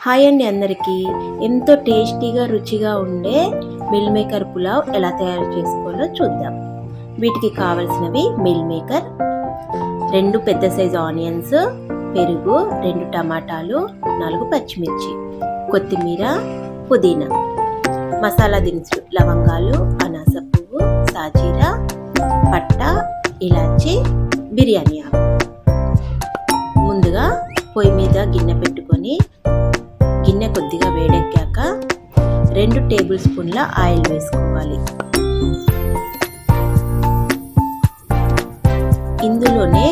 Hi అండి అందరికీ. ఎంతో టేస్టీగా రుచిగా ఉండే మిల్ మేకర్ పులావ్ ఎలా తయారు చేసుకోవాలో చూద్దాం. వీటికి కావలసినవి మిల్ మేకర్ రెండు పెద్ద సైజు ఆనియన్స్ పెరుగు రెండు టమాటాలు నాలుగు పచ్చిమిర్చి కొత్తిమీర పుదీనా మసాలా దినుసులు లవంగాలు అనాస పువ్వు సాజీర పట్ట ఇలాచి బిర్యానీ ఆకు. ముందుగా పొయ్యి మీద గిన్నె రెండు టేబుల్ స్పూన్ల ఆయిల్ వేసుకోవాలి. ఇందులోనే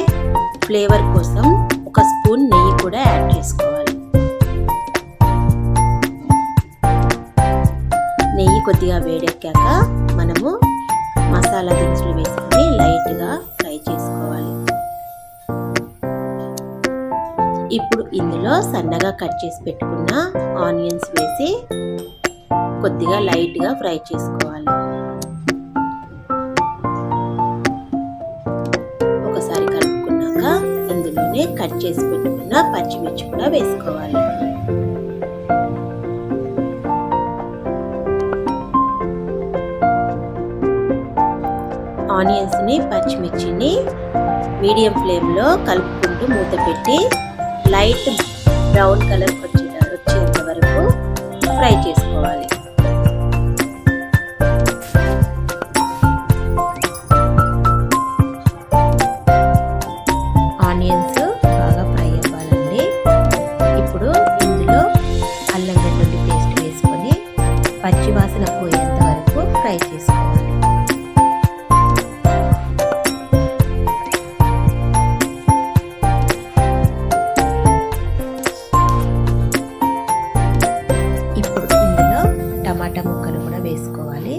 ఫ్లేవర్ కోసం ఒక స్పూన్ నెయ్యి కూడా యాడ్ చేసుకోవాలి. నెయ్యి కొద్దిగా వేడెక్కాక మనము మసాలా దినుసులు వేసుకొని లైట్గా ఫ్రై చేసుకోవాలి. ఇప్పుడు ఇందులో సన్నగా కట్ చేసి పెట్టుకున్న ఆనియన్స్ వేసి కొద్దిగా లైట్గా ఫ్రై చేసుకోవాలి. ఒకసారి కలుపుకున్నాక ఇందులోనే కట్ చేసి పెట్టుకున్న పచ్చిమిర్చి కూడా వేసుకోవాలి. ఆనియన్స్ని పచ్చిమిర్చిని మీడియం ఫ్లేమ్లో కలుపుకుంటూ మూత పెట్టి లైట్ బ్రౌన్ కలర్ వచ్చే వచ్చేంత వరకు ఫ్రై ఫ్రై చేసుకోవాలి ఇప్పుడు ఇందులో టమాటా ముక్కలు కూడా వేసుకోవాలి.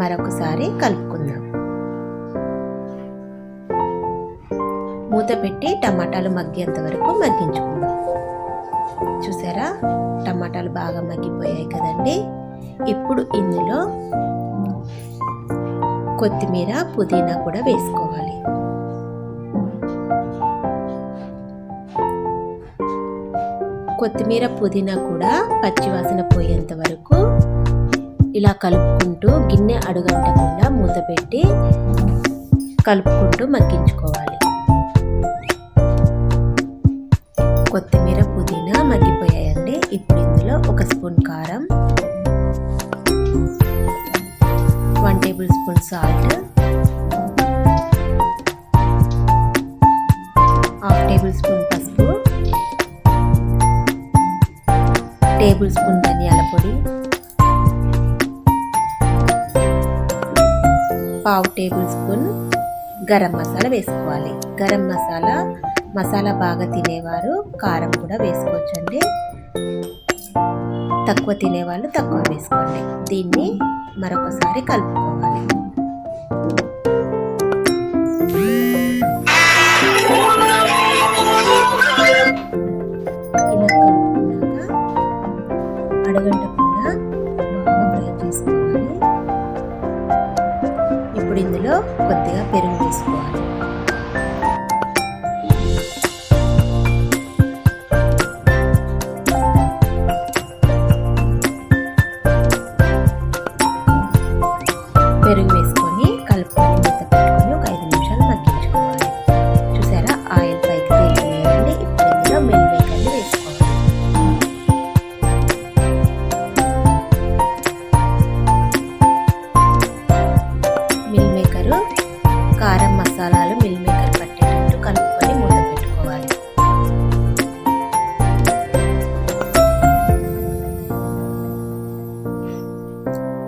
మరొకసారి కలుపుకుందాం. మూత పెట్టి టమాటాలు మగ్గేంత వరకు మగ్గించుకుందాం. చూసారా? టమాటాలు బాగా మగ్గిపోయాయి కదండి. ఇప్పుడు ఇందులో కొత్తిమీర పుదీనా కూడా వేసుకోవాలి. కొత్తిమీర పుదీనా కూడా పచ్చివాసన పోయేంత వరకు ఇలా కలుపుకుంటూ గిన్నె అడుగంటకుండా మూత పెట్టి కలుపుకుంటూ మగ్గించుకోవాలి. కొత్తిమీర పుదీనా మగ్గిపోయాయండి ఇప్పుడు ఇందులో ఒక స్పూన్ కారం one tablespoon salt half tablespoon పసుపు టేబుల్ స్పూన్ ధనియాల పొడి పావు టేబుల్ స్పూన్ గరం మసాలా వేసుకోవాలి. గరం మసాలా మసాలా బాగా తినేవారు కారం కూడా వేసుకోవచ్చండి. తక్కువ తినేవాళ్ళు తక్కువ వేసుకోండి. దీన్ని మరొకసారి కలుపుకోవాలి. ఇలా కలుపుకున్నాక అడగంటకుండా బాగా ఫ్రై చేసుకోవాలి. ఇప్పుడు ఇందులో కొద్దిగా పెరుగు తీసుకోవాలి.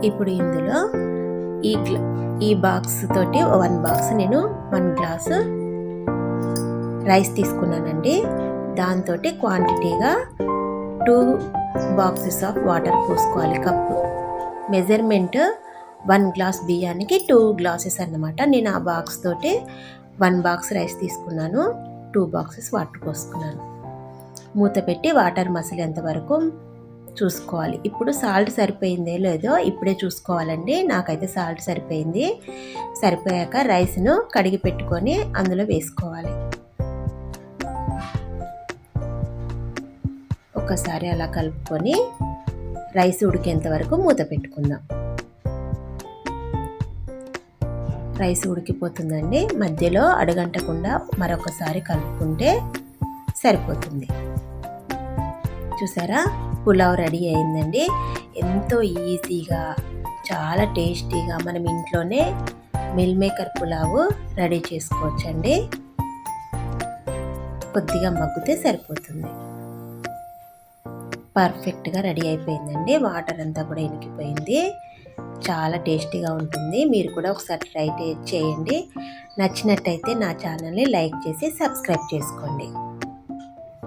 ఇప్పుడు ఇందులో ఈ ఈ బాక్స్ తోటి వన్ బాక్స్ నేను వన్ గ్లాసు రైస్ తీసుకున్నానండి. దాంతో క్వాంటిటీగా టూ బాక్సెస్ ఆఫ్ వాటర్ పోసుకోవాలి కప్పు. మెజర్మెంట్ వన్ గ్లాస్ బియ్యానికి టూ గ్లాసెస్ అన్నమాట. నేను ఆ బాక్స్ తోటి వన్ బాక్స్ రైస్ తీసుకున్నాను టూ బాక్సెస్ వాటర్ పోసుకున్నాను. మూత పెట్టి వాటర్ మసిలేంత వరకు చూసుకోవాలి. ఇప్పుడు సాల్ట్ సరిపోయిందే లేదో ఇప్పుడే చూసుకోవాలండి. నాకైతే సాల్ట్ సరిపోయింది. సరిపోయాక రైస్ను కడిగి పెట్టుకొని అందులో వేసుకోవాలి. ఒక్కసారి అలా కలుపుకొని రైస్ ఉడికేంత వరకు మూత పెట్టుకుందాం. రైస్ ఉడికిపోతుందండి. మధ్యలో అడగంటకుండా మరొకసారి కలుపుకుంటే సరిపోతుంది. చూసారా? పులావ్ రెడీ అయిందండి. ఎంతో ఈజీగా చాలా టేస్టీగా మనం ఇంట్లోనే మిల్ మేకర్ పులావ్ రెడీ చేసుకోవచ్చండి. కొద్దిగా మగ్గితే సరిపోతుంది. పర్ఫెక్ట్గా రెడీ అయిపోయిందండి. వాటర్ అంతా కూడా ఇనికిపోయింది. చాలా టేస్టీగా ఉంటుంది. మీరు కూడా ఒకసారి ట్రై చేయండి. నచ్చినట్టయితే నా ఛానల్ని లైక్ చేసి సబ్స్క్రైబ్ చేసుకోండి.